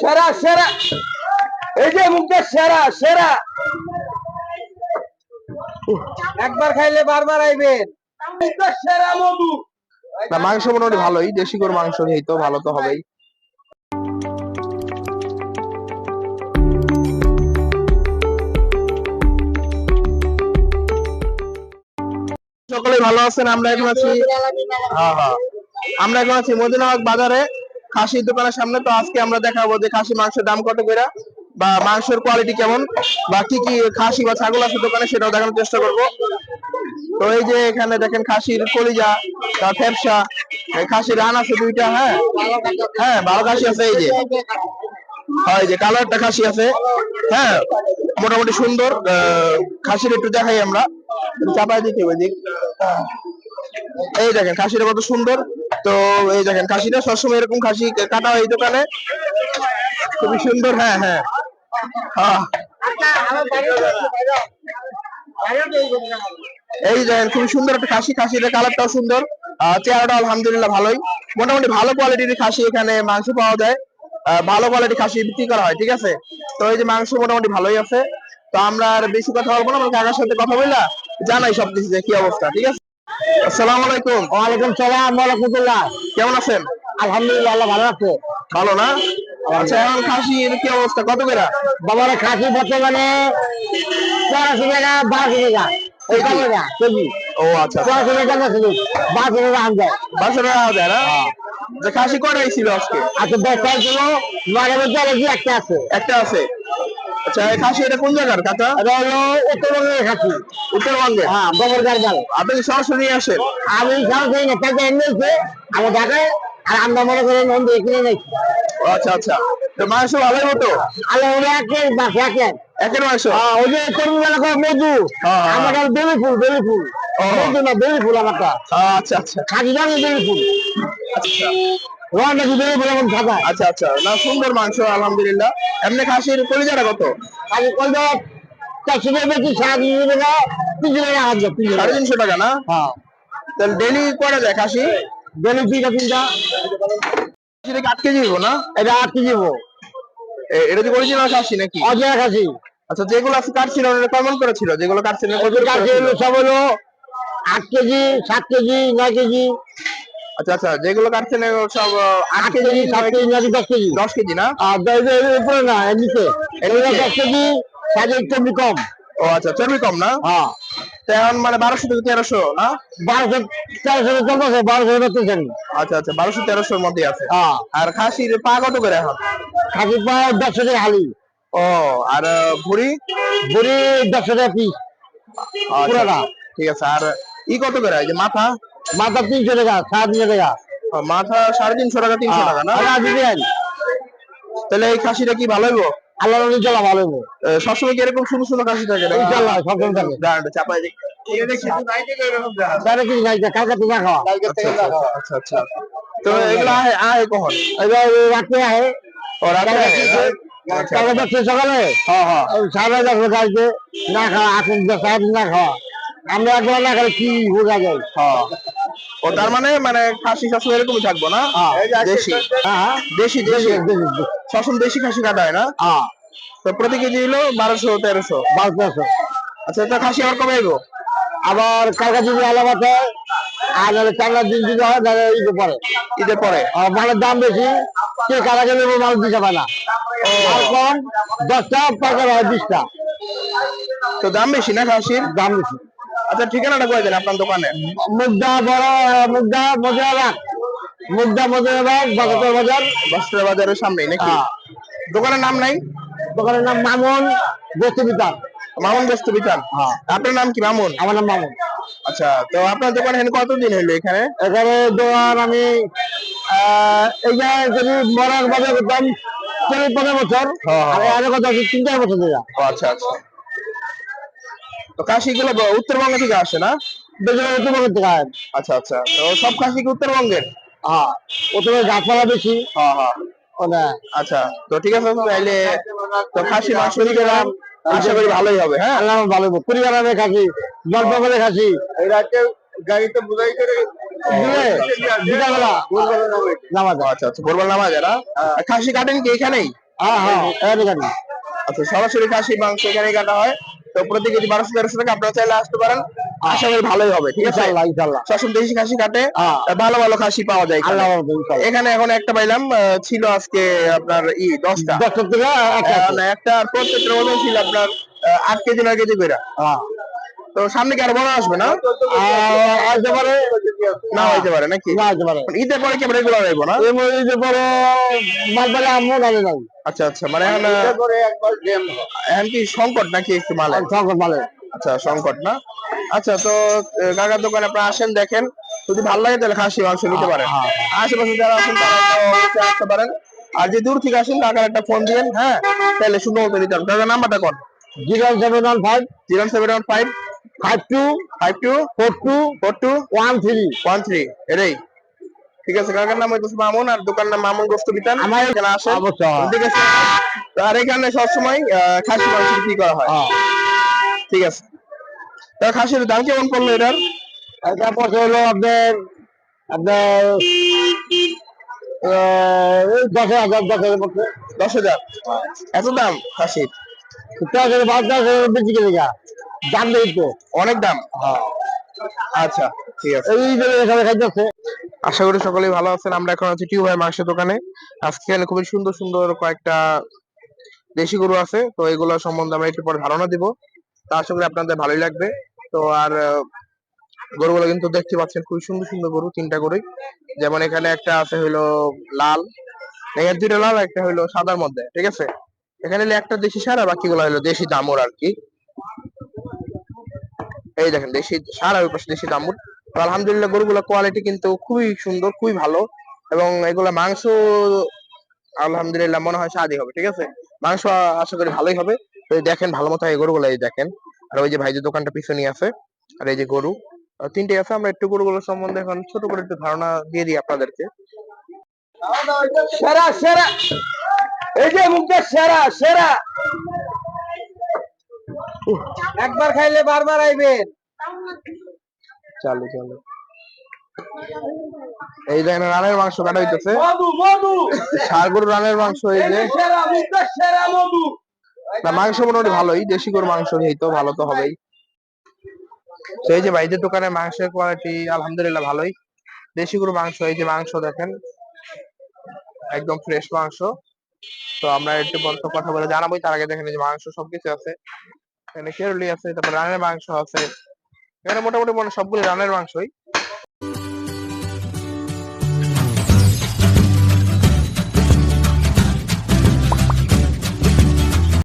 সেরা সেরা। এই যে মুখটা সেরা সেরা। একবার খাইলে বারবার আইবেন। সেরা, মধু। না, মাংস মোটামুটি ভালোই। দেশি গরুর মাংস তো, ভালো তো হবেই। সকলে ভালো আছেন? আমরা এখন আছি হ্যাঁ হ্যাঁ। আমরা এখন আছি মদিনাবাগ বাজারে। খাসির দোকানের সামনে তো আজকে আমরা দেখাবো যে খাসি মাংসের দাম কত করে বা মাংসের কোয়ালিটি কেমন বা কি কি খাসি বা ছাগল আছে দোকানে সেটাও দেখানোর চেষ্টা করব। তো এই যে এখানে দেখেন খাসির কলিজা, তার এই খাসির রান আছে দুইটা হ্যাঁ? হ্যাঁ ভালো খাসি আছে এই যে। হয় যে কালো একটা খাসি আছে। হ্যাঁ মোটামুটি সুন্দর। খাসির একটু দেখাই আমরা। চাপাই দিতে হবে, এই দেখেন, খাসিটা কত সুন্দর। তো এই দেখেন, খাসিটা সবসময় এরকম খাসি কাটা হয় এই দোকানে। খুবই সুন্দর হ্যাঁ হ্যাঁ। হ্যাঁ। এই দেখেন, খুবই সুন্দর একটা খাসি, খাসিটার কালারটাও সুন্দর। চেহারাটা আলহামদুলিল্লাহ ভালোই। মোটামুটি ভালো কোয়ালিটির খাসি এখানে মাংস পাওয়া যায়। ভালো কোয়ালিটির খাসি বিক্রি করা হয়, ঠিক আছে? তো এই যে মাংস মোটামুটি ভালোই আছে। তো আমরা আর বেশি কথা বলব না, আমরা কাকার সাথে কথা বললা জানাই সবকিছু যে কি অবস্থা, ঠিক আছে? আসসালামু আলাইকুম। ওয়ালাইকুম সালাম রাহমাতুল্লাহ। কেমন আছেন? আলহামদুলিল্লাহ আল্লাহ ভালো আছে। ভালো না? আচ্ছা এখন খাসির কি অবস্থা? কত করে? বাবার খাসি বর্তমানে টাকা বারোশো টাকা এই টাকা কেজি। ও আচ্ছা টাকা কেজি। বারোশো টাকা আম যায় বাসা টাকা দেয় না? যে খাসি কটাই ছিল আজকে? আচ্ছা নয় মধ্যে একটা আছে। একটা আছে। আচ্ছা এই খাসি এটা কোন জায়গার কাকা? এটা হলো উত্তরবঙ্গের খাসি। উত্তরবঙ্গে? হ্যাঁ গোবর গার্ডাল আপনি কি সরাসরি আসেন? আমি সরাসরি নেতাকে এনেছি আমি ঢাকায় আর আমরা মনে করি নন্দী নেই ও আচ্ছা আচ্ছা। তো মাংস ভালোই হতো আলো ওরা একের বাস একের একের মাংস হ্যাঁ, ওই যে তরুণ বেলা করে মধু। হ্যাঁ, হ্যাঁ। আমার বেলি ফুল বেলি ফুল। মধু না বেলি ফুল আমারটা। আচ্ছা আচ্ছা। খাঁটি বেলি ফুল। আচ্ছা। এখন আচ্ছা আচ্ছা। না সুন্দর মাংস আলহামদুলিল্লাহ। এমনি খাসির কলিজাটা কত? চারশো টাকা বেশি সাড়ে তিনশো টাকা তিনশো টাকা হাত সাড়ে তিনশো টাকা না? হ্যাঁ। তাহলে ডেলি করা যায় খাসি? বেলি তিনটা। আট কেজি না? এটা আট কেজি এটা কি অরিজিনাল খাসি নাকি? খাসি। আচ্ছা যেগুলো আছে কাটছিল ওটা কেমন করেছিল যেগুলো কাটছিল ওদের কাছে হলো সব হলো আট কেজি সাত কেজি নয় কেজি। আচ্ছা আচ্ছা যেগুলো সব আট কেজি সাত দশ কেজি? দশ কেজি না? আর দ- দ- এর উপরে না এমনিতে এগুলো দশ কেজি কম। ও আচ্ছা চর্বি কম না? হ্যাঁ। মানে বারোশো থেকে তেরোশো না? বারোশো তেরোশো চলতেছে বারোশো বত্রিশ আচ্ছা আচ্ছা বারোশো তেরোশোর মধ্যে আছে। হ্যাঁ। আর খাসির পা কত করে এখন? খাসি পাও দেড়শো টাকা হালি। ও আর ভুড়ি? বুড়ি দেড়শো টাকা পিস। আচ্ছা, পুরোটা। ঠিক আছে আর ই কত করে? এই যে মাথা? মাথা তিনশো টাকা সাড়ে তিনশো টাকা। মাথা সাড়ে তিনশো টাকা তিনশো টাকা না? দিবেন তাহলে এই খাসিটা কি ভালো হইব? আল্লাহ রবি চলা ভালো হব সবসময় কি এরকম সুন্দর সুন্দর খাসি থাকে ইনশাল্লাহ সবসময় দাঁড়ান চাপাই দিই। আচ্ছা আচ্ছা, আচ্ছা আচ্ছা। তো এগুলো আহে কখন? রাতে? আচ্ছা, সকালে। হ্যাঁ হ্যাঁ। সাড়ে দশটা কালকে না খাওয়া আসুন সাড়ে না খাওয়া। আমরা একবার না খেলে কি বোঝা যায়? হ্যাঁ। ও তার মানে মানে খাসি সবসময় এরকমই থাকব না? দেশি। হ্যাঁ দেশি দেশি দেখি, দেখি। সবসময় দেশি খাসি কাটা হয় না? হ্যাঁ। তো প্রতি কেজি হলো বারোশো তেরোশো। বারো তেরোশো। আচ্ছা তো খাসি আবার কবে এগো আবার কালকে যদি হয় আর দিন যদি হয় তাহলে ঈদে পরে। ঈদের পরে? মালের দাম বেশি কে কারা গেলে মাল দিতে পারে না। কম দশটা হয় বিশটা। তো দাম বেশি না খাসির? দাম বেশি। আচ্ছা ঠিকানাটা করে দেন আপনার দোকানে। মুদ্রা বড় মুগদা মজুরাবাগ মুদ্রা মজুরাবাগ বাগাতর বাজার বস্ত্র বাজারের সামনে নাকি? হ্যাঁ। দোকানের নাম নাই? দোকানের নাম মামুন বস্তি বিতান। মামুন বস্তু বিতান? হ্যাঁ। আপনার নাম কি মামুন? আমার নাম মামুন। আচ্ছা তো আপনার দোকান এখানে কতদিন হইল এখানে? এখানে দোকান আমি আহ, এই যে যদি মরার বাজার করতাম চল্লিশ পনেরো বছর। হ্যাঁ, আর। এর কথা তিন চার বছর আচ্ছা আচ্ছা। তো খাসি গুলো উত্তরবঙ্গ থেকে আসে না? বেশিরভাগ উত্তরবঙ্গের থেকে আয়। আচ্ছা আচ্ছা। তো সব খাসি কি উত্তরবঙ্গের? হ্যাঁ। প্রথমে গাছপালা বেশি হ্যাঁ হ্যাঁ। আচ্ছা তো ঠিক আছে তাহলে তো খাসি মাংস গেলাম আশা করি ভালোই হবে হ্যাঁ? আল্লাহ ভালো পরিবার আমি খাসি জলপা করে খাসি গাড়িতে বুঝাই করে নামাজ। আচ্ছা আচ্ছা এরা খাসি কাটেন কি এখানেই? হ্যাঁ হ্যাঁ এখানে আচ্ছা সরাসরি খাসি মাংস এখানেই কাটা হয়। তো প্রতি কেজি বারোশো তেরোশো টাকা আপনারা চাইলে আসতে পারেন আশা করি ভালোই হবে ঠিক আছে ইনশাল্লাহ ইনশাল্লাহ সবসময় দেশি খাসি কাটে হ্যাঁ। ভালো ভালো খাসি পাওয়া যায় এখানে। আল্লাহ এখানে এখন একটা পাইলাম ছিল আজকে আপনার ই দশটা দশটার একটা আর প্রত্যেকটা ওজন ছিল আপনার আট কেজি নয় কেজি করে হ্যাঁ। তো সামনে কি আর বড় আসবে না? আসতে পারে না হইতে পারে নাকি? না আসতে পারে। ঈদের পরে কি আমরা রেগুলার আইবো না? এই মসজিদে পরে মালবারে আম্মু নালে নাই। আচ্ছা আচ্ছা মানে এখন কি সংকট নাকি একটু মালে সংকট মালে আচ্ছা সংকট না? আচ্ছা তো কাকার দোকানে আপনারা আসেন দেখেন। যদি ভালো লাগে তাহলে খাসি মাংস নিতে পারেন। হ্যাঁ, আশেপাশে যারা আছেন তারা আসতে পারেন। আর যে দূর থেকে আসেন কাকার একটা ফোন দিবেন হ্যাঁ? তাহলে সুন্দর মতো নিতে পারবেন কাকার নাম্বারটা কোন? Zero seven one five. Zero seven one five. Five two five two four two four two one three one three এটাই ঠিক আছে কাকার নাম হইতেছে মামুন আর দোকান নাম মামুন গোস্ত বিতান। আমার এখানে অবশ্যই। ঠিক আছে। আর এখানে সবসময় খাসি মাংস বিক্রি করা হয়। হ্যাঁ। ঠিক আছে। তা খাসির দাম কেমন পড়ল এটার? এটা পড়ছে হলো আপনার আপনার দশ হাজার দশ হাজার পড়ছে দশ হাজার। এত দাম খাসির? বাদ দশ কিনে গা দাম তো? অনেক দাম? হ্যাঁ। আচ্ছা ঠিক আছে। এই জন্য এখানে খাইতেছে। আশা করি সকলেই ভালো আছেন। আমরা এখন আছি টিউ ভাই মাংসের দোকানে। আজকে এখানে খুবই সুন্দর সুন্দর কয়েকটা দেশি গরু আছে। তো এগুলো সম্বন্ধে আমরা একটু পরে ধারণা দিব। তা আশা করি আপনাদের ভালোই লাগবে। তো আর গরুগুলো কিন্তু দেখতে পাচ্ছেন খুবই সুন্দর সুন্দর গরু তিনটা গরুই। যেমন এখানে একটা আছে হইল লাল। দুইটা লাল একটা হইল সাদার মধ্যে ঠিক আছে? এখানে একটা দেশি সার আর বাকিগুলো হলো দেশি দামুর আর কি। এই দেখেন, দেশি সার আর পাশে দেশি দামুর তো আলহামদুলিল্লাহ গরুগুলো কোয়ালিটি কিন্তু খুবই সুন্দর, খুবই ভালো। এবং এগুলা মাংস, আলহামদুলিল্লাহ মনে হয় স্বাদই হবে, ঠিক আছে? মাংস আশা করি ভালোই হবে। দেখেন, ভালো মতো এই গরুগুলো, এই দেখেন। আর ওই যে ভাই যে দোকানটা পিছনে আছে, আর এই যে গরু। তিনটে আছে, আমরা একটু গরুগুলো সম্বন্ধে এখন ছোট করে একটু ধারণা দিয়ে দিই আপনাদেরকে। সেরা সেরা! এই যে মুখটা সেরা সেরা! একবার খাইলে বারবার আইবেন। চালু চালু। এই দেখেন রানের মাংস কাটা হইতেছে। ষাড় রানের মাংস এই যে। না মাংস মোটামুটি ভালোই। দেশি গরুর মাংস এই তো ভালো তো হবেই। তো এই যে ভাইদের দোকানে মাংসের কোয়ালিটি আলহামদুলিল্লাহ ভালোই। দেশি গরুর মাংস এই যে মাংস দেখেন। একদম ফ্রেশ মাংস। তো আমরা একটু পর তো কথা বলে জানাবোই। তার আগে দেখেন এই যে মাংস সবকিছু আছে। এখানে কেরলি আছে তারপর রানের মাংস আছে। এখানে মোটামুটি মনে সবগুলো রানের মাংসই।